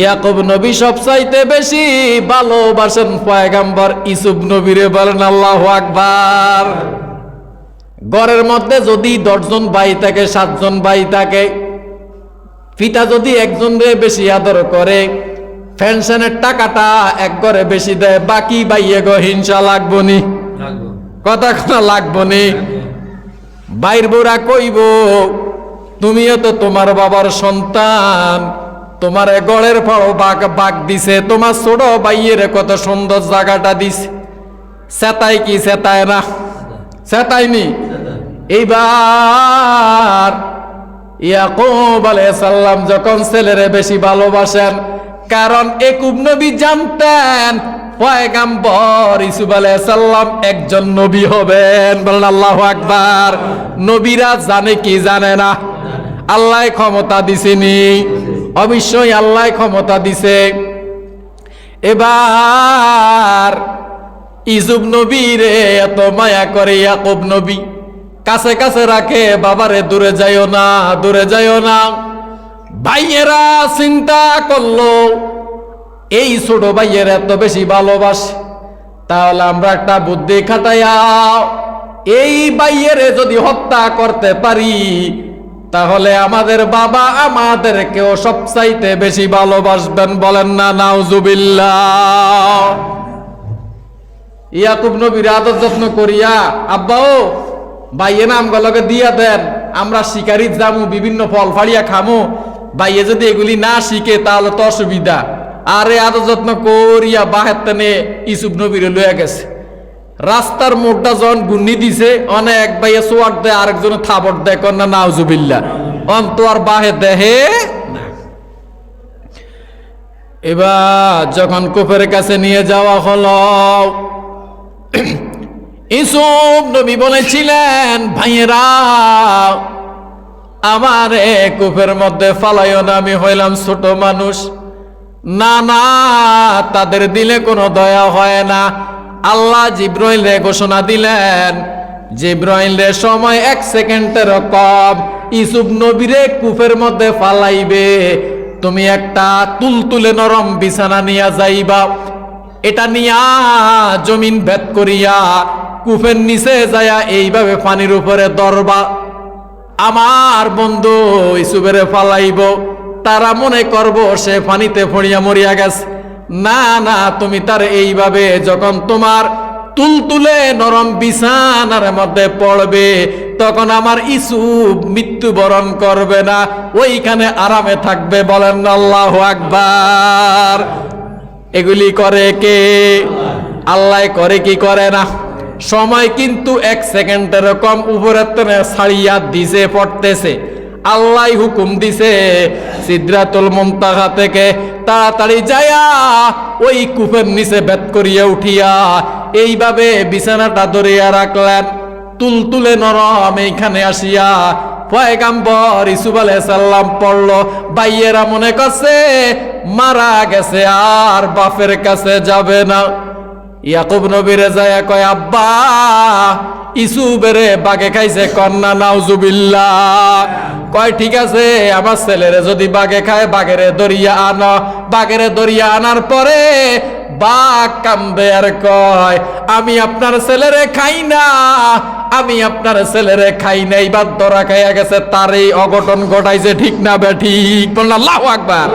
ইয়াকুব নবী সবচাইতে বেশি ভালোবাসেন পয়গাম্বর ইসুফ নবীরে বলেন আল্লাহ আকবার। ঘরের মধ্যে যদি দশজন ভাই থাকে সাতজন ভাই থাকে পিতা যদি একজন রে বেশি আদর করে পেনশনের টাকাটা এক ঘরে বেশি দেয় বাকি বাইয়ে গো হিংসা লাগবো নি? কথা কথা লাগবো নি? বাইর বোরা কইব তুমিও তো তোমার বাবার সন্তান তোমার গড়ের ফল বাঘ বাঘ দিছে, তোমার ছোট বাইয়ের কত সুন্দর জায়গাটা দিছে। সেতাই কি সেতায় না? সেতাইনি এইবার ইয়াকুব সাল্লাম যখন ছেলেরে বেশি ভালোবাসেন, কারণ একুব নবী জানতেন পয়গাম্বর ইসুফ সাল্লাম একজন নবী হবেন। বলেন আল্লাহ আকবার। নবীরা জানে কি জানে না? আল্লাহ ক্ষমতা দিছেনি। অবশ্যই আল্লাহ ক্ষমতা দিছে। এবার ইসুফ নবী রে, এত মায়া করে ইয়াকুব নবী। কাছে কাছে রাখে, বাবারে দূরে যাইও না, দূরে যাইও না। ভাইয়েরা চিন্তা করল, এই ছোট ভাইয়ের এত বেশি ভালোবাসে, তাহলে আমরা একটা বুদ্ধি খাটাইয়া, এই ভাইয়েরে যদি হত্যা করতে পারি তাহলে আমাদের বাবা আমাদেরকেও সবচাইতে বেশি ভালোবাসবেন বলেন না, নাউজুবিল্লাহ। ইয়াকুব নবীর আদর যত্ন করিয়া, আব্বাও বাইয়ে নাম গলকে দিয়া দেন, আমরা শিকারি যামু, বিভিন্ন ফল ফাড়িয়া খামু। বাইয়ে যদি এগুলি না শিখে, তাহলে তো অসুবিধা। আরে আদর যত্ন করিয়া বাহের তেনে ইসুফ নবীর লইয়া গেছে। রাস্তার মোড়টা যখন গুন্নি দিছে অনেক বাইয়ে সোয়াট দেয়, আরেকজনে থাবট দেয় কন্যা নাউজুবিল্লা অন্ত আর বাহে দেহে এবার যখন কুফের কাছে নিয়ে যাওয়া হলো ইসুফ নবী বলেছিলেন, ভাইয়েরা, আমার কুফের মধ্যে ফালাইও না, আমি হইলাম ছোট মানুষ। না না, তাদের দিলে কোনো দয়া হয় না। আল্লাহ জিব্রাইল রে ঘোষণা দিলেন, জিব্রাইল রে সময় এক সেকেন্ডের কম ইসুফ নবীরে কুফের মধ্যে ফালাইবে। তুমি একটা তুলতুলে নরম বিছানা নিয়া যাইবা। এটা নিয়া জমিন ভেদ করিয়া কুফের নিচে যায়া এইভাবে পানির উপরে দরবা। আমার বন্ধু ইসুবেরে ফালাইব, তারা মনে করব সে পানিতে ফড়িয়া মরিয়া গেছে। না না, তুমি তার এইভাবে যখন তোমার তুলতুলে নরম বিছানার মধ্যে পড়বে, তখন আমার ইসুব মৃত্যুবরণ করবে না, ওইখানে আরামে থাকবে, বলেন আল্লাহ আকবার। এগুলি করে কে? আল্লাহ করে কি করে না? সময় কিন্তু এক সেকেন্ডের কম উপরের তনে ছাড়িয়া দিছে, পড়তেছে। আল্লাহ হুকুম দিছে, সিদ্রাতুল মুমতাহা থেকে তাড়াতাড়ি যায়া ওই কুফের নিচে বেত করিয়া উঠিয়া এইভাবে বিছানাটা ধরিয়া রাখলেন। তুলতুলে নরম এইখানে আসিয়া পয়গাম্বর ইসুফ সাল্লাম পড়ল বাইয়েরা মনে করছে মারা গেছে আর বাপের কাছে যাবে না। ইয়াকুব নবীরে যায় কয়, আব্বা ইসুবেরে বাগে খাইছে কন্যা নাউজুবিল্লা কয়, ঠিক আছে, আমার ছেলেরে যদি বাগে খায়, বাগেরে দরিয়া আনো। বাগেরে দরিয়া আনার পরে বাঘ কামবে আর কয়, আমি আপনার ছেলেরে খাই না, আমি আপনার ছেলেরে খাই নাই বা দরা খাইয়া গেছে, তার এই অঘটন ঘটাইছে, ঠিক না বে, ঠিক? বললাম, আল্লাহু আকবার।